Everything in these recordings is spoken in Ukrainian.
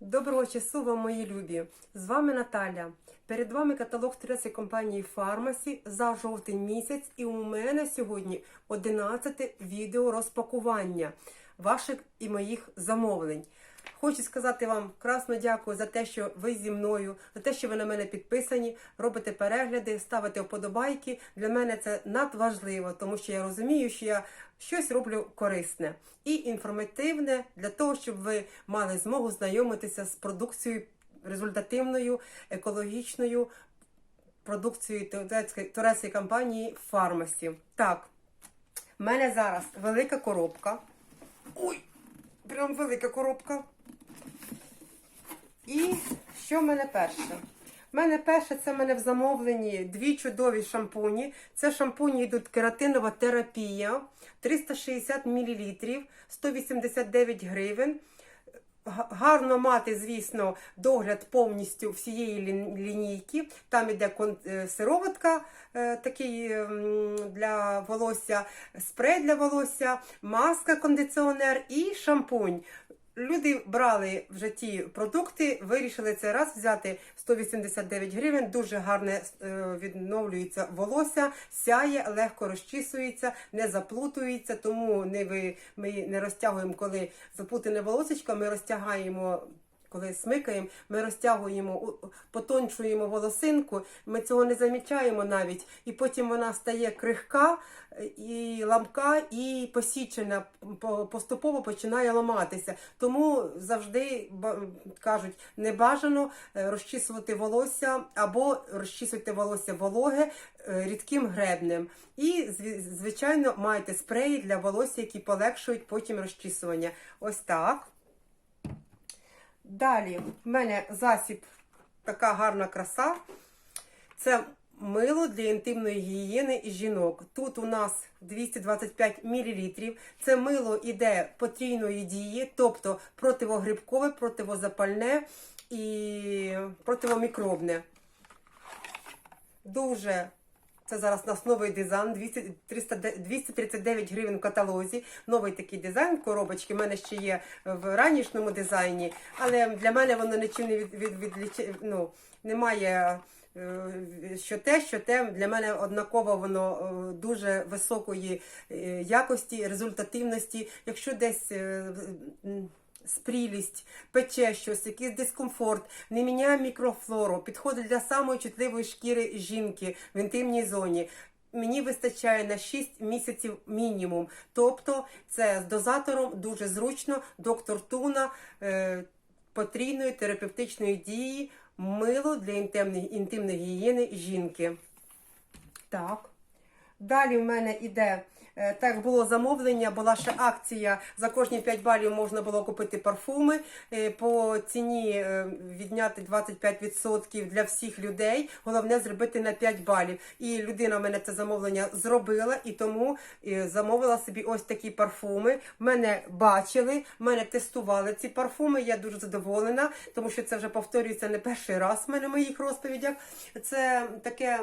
Доброго часу вам, мої любі! З вами Наталя. Перед вами каталог турецької компанії Фармасі за жовтень місяць, і у мене сьогодні 11 відео розпакування ваших і моїх замовлень. Хочу сказати вам красно дякую за те, що ви зі мною, за те, що ви на мене підписані, робите перегляди, ставите вподобайки. Для мене це надважливо, тому що я розумію, що я щось роблю корисне і інформативне для того, щоб ви мали змогу знайомитися з продукцією результативною, екологічною продукцією турецької, турецької компанії Фармасі. Так, в мене зараз велика коробка. Ой, прям велика коробка. І що в мене перше? У мене перше, це в мене в замовленні дві чудові шампуні. Це шампуні йдуть кератинова терапія, 360 мл, 189 гривень. Гарно мати, звісно, догляд повністю всієї лінійки. Там іде е, сироватка е, такий для волосся, спрей для волосся, маска, кондиціонер і шампунь. Люди брали вже ті продукти, вирішили цей раз взяти 189 гривень. Дуже гарне е, відновлюється волосся, сяє, легко розчісується, не заплутується. Тому не ви, ми не розтягуємо, коли заплутане волосечко, ми розтягаємо. Коли смикаємо, ми розтягуємо, потончуємо волосинку, ми цього не замічаємо навіть, і потім вона стає крихка е, і ламка, і посічена, поступово починає ламатися. Тому завжди кажуть, не бажано е, розчісувати волосся або розчісуйте волосся вологе е, рідким гребнем. І звичайно маєте спреї для волосся, які полегшують потім розчісування. Ось так. Далі в мене засіб, така гарна краса. Це мило для інтимної гігієни жінок. Тут у нас 225 мл. Це мило іде потрійної дії, тобто противогрибкове, противозапальне і противомікробне. Дуже це зараз у нас новий дизайн, 200, 300, 239 гривень в каталозі. Новий такий дизайн коробочки. У мене ще є в ранішньому дизайні, але для мене воно нічим не від, від, відліч- ну, немає. е, Що те, що те, для мене однаково воно е, дуже високої е, якості, результативності. Якщо десь спрілість, пече щось, якийсь дискомфорт, не міняє мікрофлору, підходить для самої чутливої шкіри жінки в інтимній зоні. Мені вистачає на 6 місяців мінімум. Тобто це з дозатором дуже зручно. Доктор Туна е, потрійної терапевтичної дії, мило для інтимної, інтимної гігієни жінки. Так. Далі в мене іде, е, так було замовлення, була ще акція. За кожні 5 балів можна було купити парфуми. е, По ціні е, відняти 25% для всіх людей. Головне зробити на 5 балів. І людина в мене це замовлення зробила, і тому е, замовила собі ось такі парфуми. Мене бачили, мене тестували ці парфуми. Я дуже задоволена, тому що це вже повторюється не перший раз в мене в моїх розповідях. Це таке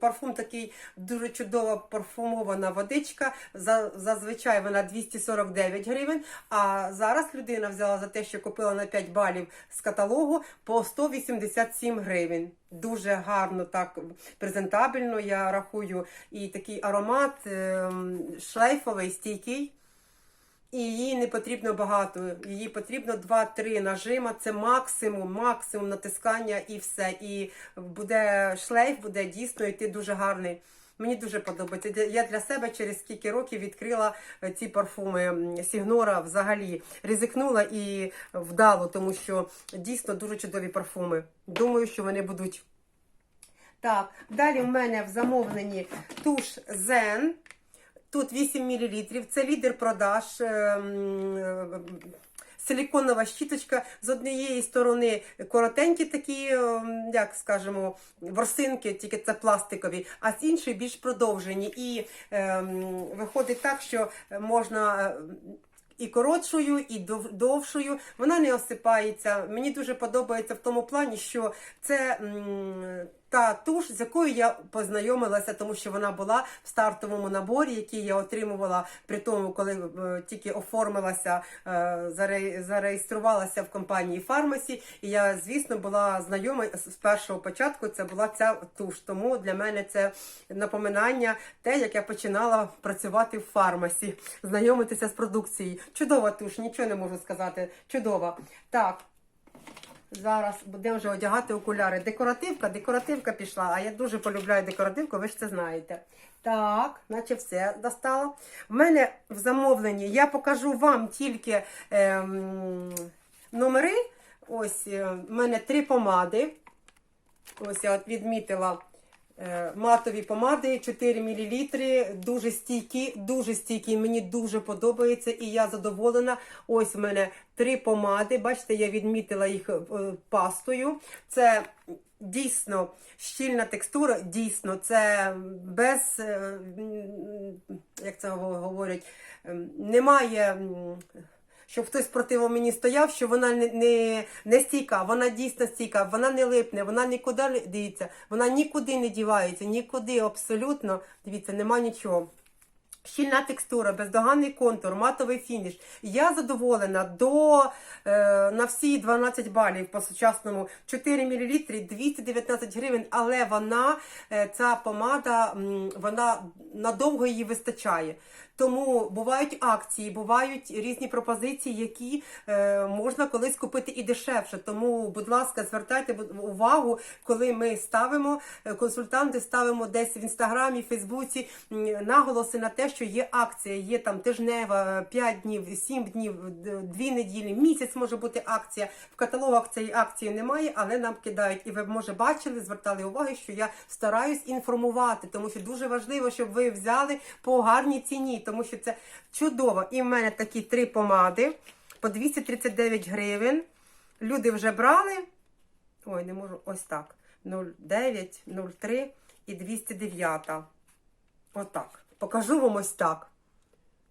парфум такий дуже чудова парфумована водичка. За- Зазвичай вона 249 гривень. А зараз людина взяла за те, що купила на 5 балів з каталогу по 187 гривень. Дуже гарно, так презентабельно. Я рахую, і такий аромат ем, шлейфовий, стійкий. І її не потрібно багато. Її потрібно 2-3 нажима. Це максимум, максимум натискання і все. І буде шлейф, буде дійсно йти дуже гарний. Мені дуже подобається. Я для себе через скільки років відкрила е, ці парфуми Сігнора взагалі ризикнула і вдало, тому що дійсно дуже чудові парфуми. Думаю, що вони будуть. Так, далі в мене в замовленні туш Zen. Тут 8 мл. Це лідер продаж. Е, Силіконова щіточка з однієї сторони коротенькі такі, ем, як скажемо, ворсинки, тільки це пластикові, а з іншої більш продовжені. І ем, виходить так, що можна. е, І коротшою, і дов- довшою, вона не осипається. Мені дуже подобається в тому плані, що це та туш, з якою я познайомилася, тому що вона була в стартовому наборі, який я отримувала при тому, коли е, тільки оформилася, е, заре- зареєструвалася в компанії Фармасі. І я, звісно, була знайома з першого початку. Це була ця туш. Тому для мене це напоминання, те, як я починала працювати в фармасі, знайомитися з продукцією. Чудова туш, нічого не можу сказати. Чудова. Так. Зараз будемо вже одягати окуляри. Декоративка, декоративка пішла, а я дуже полюбляю декоративку, ви ж це знаєте. Так, наче все достало. В мене в замовленні я покажу вам тільки ем, номери. Ось е, в мене три помади. Ось я от відмітила е, матові помади 4 мл, дуже стійкі, дуже стійкі. Мені дуже подобається і я задоволена. Ось в мене три помади. Бачите, я відмітила їх е, пастою. Це дійсно щільна текстура, дійсно, це без, е, як це говорять, ем, немає. Щоб хтось проти мені стояв, що вона не, не, не стійка, вона дійсно стійка, вона не липне, вона нікуди не дивіться, вона нікуди не дівається, нікуди абсолютно. Дивіться, нема нічого. Щільна текстура, бездоганний контур, матовий фініш. Я задоволена до е, на всі 12 балів по сучасному 4 мл 219 гривень, але вона, е, ця помада, вона надовго її вистачає. Тому бувають акції, бувають різні пропозиції, які е, можна колись купити і дешевше. Тому, будь ласка, звертайте увагу, коли ми ставимо е, консультанти, ставимо десь в інстаграмі, Фейсбуці наголоси на те, що є акція, є там тижнева, 5 днів, 7 днів, 2 неділі, місяць може бути акція. В каталогах цієї акції немає, але нам кидають. І ви може бачили, звертали увагу, що я стараюсь інформувати, тому що дуже важливо, щоб ви взяли по гарній ціні, тому що це чудово. І в мене такі три помади по 239 гривень. Люди вже брали. Ой, не можу, ось так. 09, 03 і 209. Отак. Покажу вам ось так.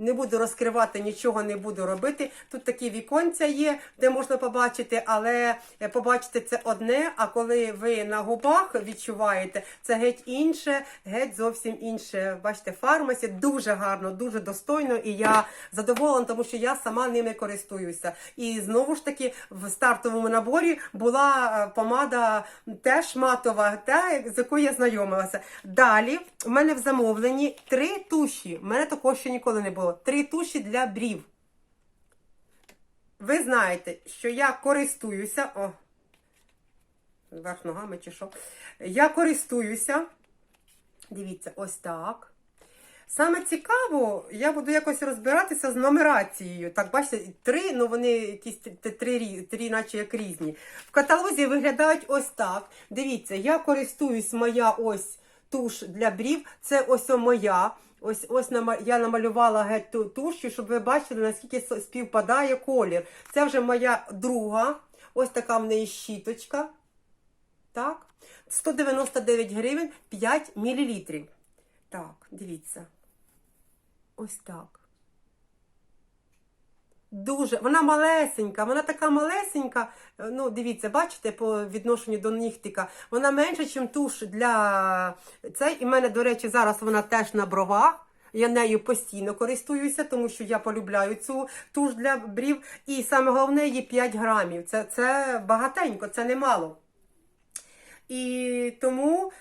Не буду розкривати, нічого не буду робити. Тут такі віконця є, де можна побачити, але е, побачити це одне. А коли ви на губах відчуваєте, це геть інше, геть зовсім інше. Бачите, фармасі дуже гарно, дуже достойно, і я задоволена, тому що я сама ними користуюся. І знову ж таки в стартовому наборі була е, помада теж матова, та з якою я знайомилася. Далі в мене в замовленні три туші. У мене такого ще ніколи не було. Три туші для брів. Ви знаєте, що я користуюся. О, верх ногами чи що. Я користуюся. Дивіться, ось так. Саме цікаво, я буду якось розбиратися з нумерацією. Так, бачите, три, ну вони якісь три, три, наче як різні. В каталозі виглядають ось так. Дивіться, я користуюсь моя ось туш для брів. Це ось моя. Ось ось я намалювала геть ту тушу, щоб ви бачили, наскільки співпадає колір. Це вже моя друга. Ось така в неї щіточка. Так. 199 гривень 5 мл. Так, дивіться. Ось так. Дуже, вона малесенька, вона така малесенька. е, Ну, дивіться, бачите, по відношенню до нігтика. Вона менша, ніж туш для цей. І в мене, до речі, зараз вона теж на бровах. Я нею постійно користуюся, тому що я полюбляю цю туш для брів. І саме головне її 5 грамів. Це, це багатенько, це немало. І тому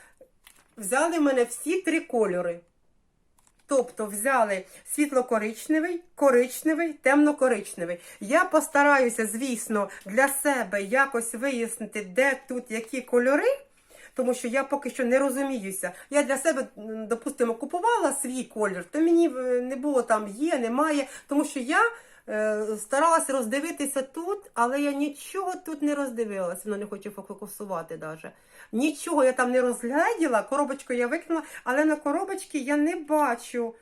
взяли в мене всі три кольори. Тобто взяли світло-коричневий, коричневий, темно-коричневий. Я постараюся, звісно, для себе якось вияснити, де тут які кольори. Тому що я поки що не розуміюся. Я для себе, допустимо, купувала свій колір, то мені е, не було там є, немає. Тому що я е, старалася роздивитися тут, але я нічого тут не роздивилася. Вона не хочу фокусувати навіть. Нічого я там не розгляділа, коробочку я викинула, але на коробочці я не бачу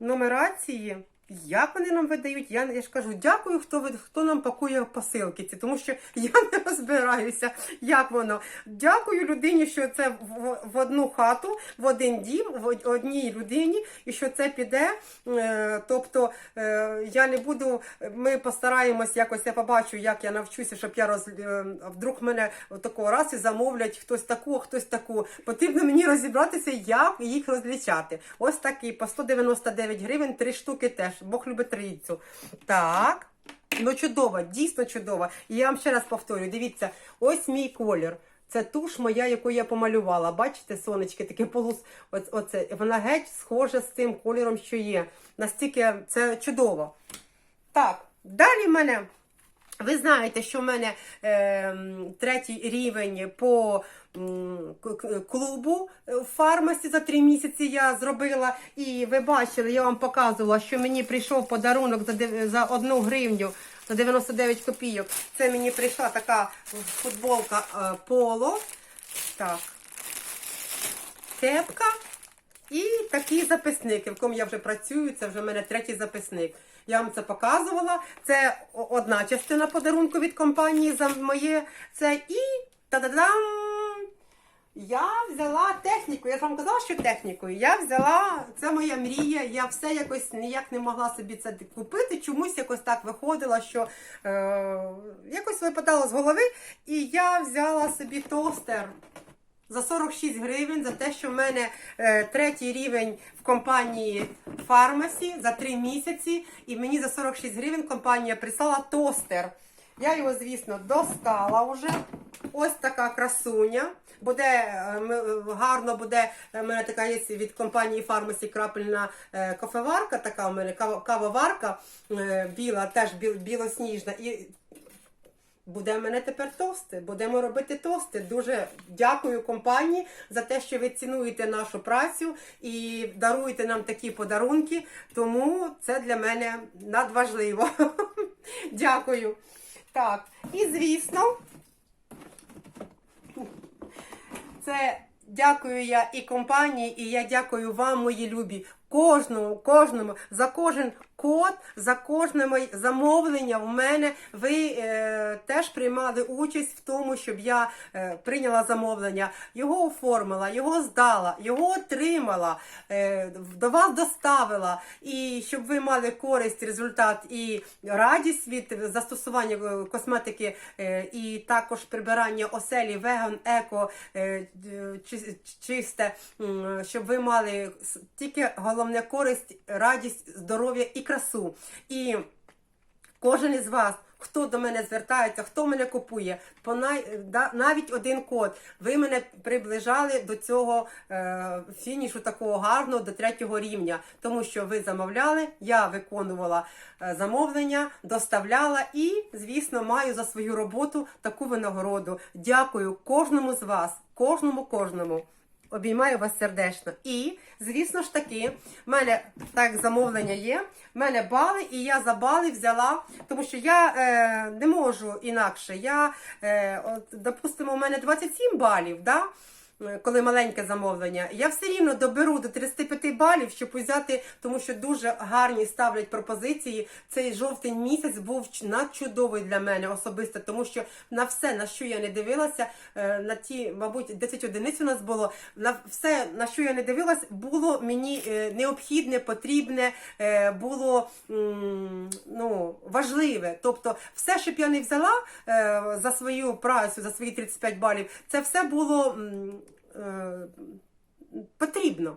нумерації. Як вони нам видають? Я, я ж кажу, дякую, хто хто нам пакує посилки, ці, тому що я не розбираюся, як воно. Дякую людині, що це в, в одну хату, в один дім, в одній людині, і що це піде. Е, тобто е, я не буду. Ми постараємось якось. Я побачу, як я навчуся, щоб я роз е, вдруг мене такого раз і замовлять хтось таку, хтось таку. Потрібно мені розібратися, як їх розлічати. Ось такі по 199 гривень, три штуки теж. Бог любить трійцю. Так. Ну, чудово, дійсно чудово. І я вам ще раз повторюю: дивіться, ось мій колір. Це туш моя, яку я помалювала. Бачите, сонечки, таке полус. Оце. Вона геть схожа з цим кольором, що є. Настільки це чудово. Так, далі в мене. Ви знаєте, що в мене е, третій рівень по клубу е, в фармасі за три місяці я зробила. І ви бачили, я вам показувала, що мені прийшов подарунок за, за одну гривню. За 99 копійок. Це мені прийшла така футболка е, поло. Так. Кепка. І такий записник, в якому я вже працюю, це вже в мене третій записник. Я вам це показувала. Це одна частина подарунку від компанії за моє. Це і та-да-дам! Я взяла техніку. Я ж вам казала, що технікою. Я взяла, це моя мрія. Я все якось ніяк не могла собі це купити. Чомусь якось так виходило, що е, якось випадало з голови. І я взяла собі тостер за 46 гривень за те, що в мене е, третій рівень в компанії Фармасі за 3 місяці, і мені за 46 гривень компанія прислала тостер. Я його, звісно, достала вже. Ось така красуня. Буде е, е, гарно буде. е, У мене така є від компанії Фармасі крапельна е, кофеварка, така у мене кавоварка е, біла, теж біл- білосніжна. І Буде мене тепер тости. Будемо робити тости. Дуже дякую компанії за те, що ви цінуєте нашу працю і даруєте нам такі подарунки. Тому це для мене надважливо. Дякую. Так, і звісно, це дякую я і компанії, і я дякую вам, мої любі, кожному, кожному, за кожен код, за кожне моє замовлення в мене. Ви е, теж приймали участь в тому, щоб я е, прийняла замовлення, його оформила, його здала, його отримала, е, до вас доставила. І щоб ви мали користь, результат і радість від застосування е, косметики е, і також прибирання оселі веган, еко, е, чи- чисте, щоб ви мали тільки головне користь, радість, здоров'я і красу. І кожен із вас. Хто до мене звертається, хто мене купує, навіть один код. Ви мене приближали до цього е, фінішу такого гарного до третього рівня, тому що ви замовляли, я виконувала е, замовлення, доставляла і, звісно, маю за свою роботу таку винагороду. Дякую кожному з вас, кожному, кожному. Обіймаю вас сердечно. І, звісно ж таки, в мене так замовлення є. В мене бали, і я за бали взяла, тому що я е, не можу інакше. Я, е, от, допустимо, у мене 27 балів, да? Е, коли маленьке замовлення. Я все рівно доберу до 35 балів, щоб взяти, тому що дуже гарні ставлять пропозиції. Цей жовтень місяць був надчудовий для мене особисто, тому що на все, на що я не дивилася, е, на ті, мабуть, 10 одиниць у нас було, на все, на що я не дивилась, було мені е, необхідне, потрібне, було ну, важливе. Тобто, все, що б я не взяла за свою працю, за свої 35 балів, це все було потрібно.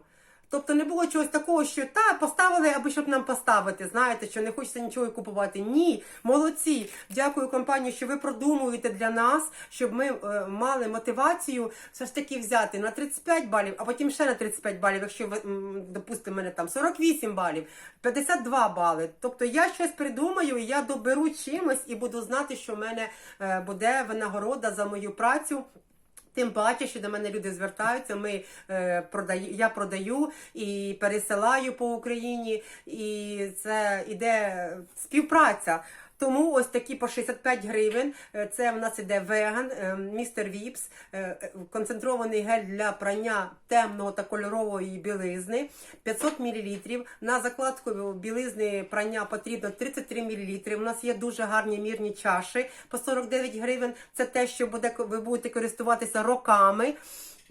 Тобто не було чогось такого, що та поставили, аби щоб нам поставити. Знаєте, що не хочеться нічого купувати. Ні, молодці. Дякую компанії, що ви продумуєте для нас, щоб ми е, мали мотивацію все ж таки взяти на 35 балів, а потім ще на 35 балів, якщо ви допустимо, мене там 48 балів, 52 бали. Тобто я щось придумаю, я доберу чимось і буду знати, що в мене е, буде винагорода за мою працю. Тим паче, що до мене люди звертаються. Ми е, продаю, я продаю і пересилаю по Україні, і це іде співпраця. Тому ось такі по 65 гривень. Е, Це в нас іде веган, е, містер Віпс, е, концентрований гель для прання темного та кольорової білизни 500 мл. На закладку білизни прання потрібно 33 мл. У нас є дуже гарні мірні чаші по 49 гривень. Це те, що буде ви будете користуватися роками.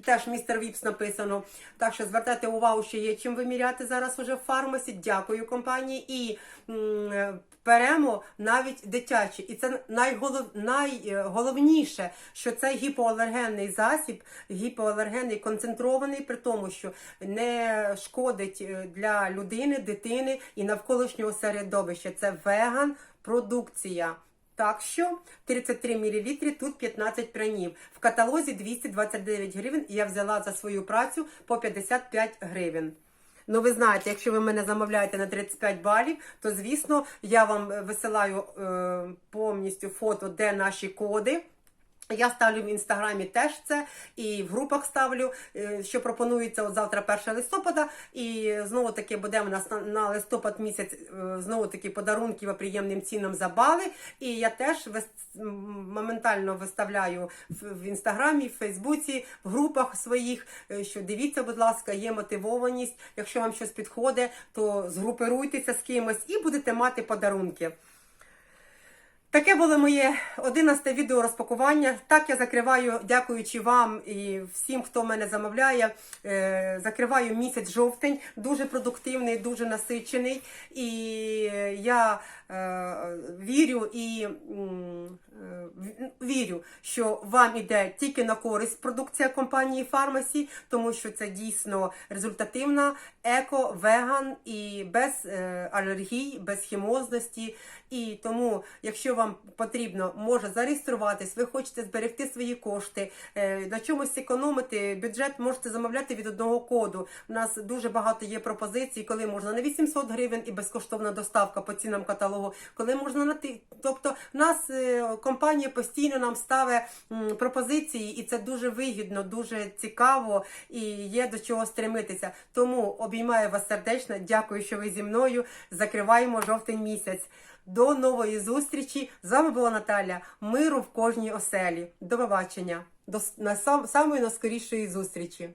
Теж містер Віпс написано. Так що звертайте увагу, що є чим виміряти зараз уже в фармасі. Дякую компанії. І беремо навіть дитячі. І це найголов, найголовніше, що це гіпоалергенний засіб, гіпоалергенний концентрований, при тому, що не шкодить е, для людини, дитини і навколишнього середовища. Це веган продукція. Так що 33 мл, тут 15 пранів. В каталозі 229 гривень я взяла за свою працю по 55 гривень. Ну, ви знаєте, якщо ви мене замовляєте на 35 балів, то звісно я вам е, висилаю е, повністю фото, де наші коди. Я ставлю в інстаграмі теж це і в групах ставлю, е, що пропонується от завтра 1 листопада. І знову таки буде у нас на, листопад місяць е, знову таки подарунки по приємним цінам за бали. І я теж моментально виставляю в, в інстаграмі, в Фейсбуці, в групах своїх. е, Що дивіться, будь ласка, є мотивованість. Якщо вам щось підходить, то згрупируйтеся з кимось і будете мати подарунки. Таке було моє 11 відео розпакування. Так я закриваю, дякуючи вам і всім, хто мене замовляє. е, Закриваю місяць жовтень, дуже продуктивний, дуже насичений. І я вірю і е, вірю, що вам іде тільки на користь продукція компанії Фармасі, тому що це дійсно результативна, еко, веган і без е, алергій, без хімозності. І тому, якщо вам потрібно, може зареєструватись, ви хочете зберегти свої кошти, е, на чомусь економити, бюджет можете замовляти від одного коду. У нас дуже багато є пропозицій, коли можна на 800 гривень і безкоштовна доставка по цінам каталогу, коли можна на ти. Тобто, в нас е, компанія постійно нам ставить пропозиції, і це дуже вигідно, дуже цікаво і є до чого стремитися. Тому обіймаю вас сердечно. Дякую, що ви зі мною. Закриваємо жовтень місяць. До нової зустрічі. З вами була Наталя. Миру в кожній оселі. До побачення. До на сам, самої наскорішої зустрічі.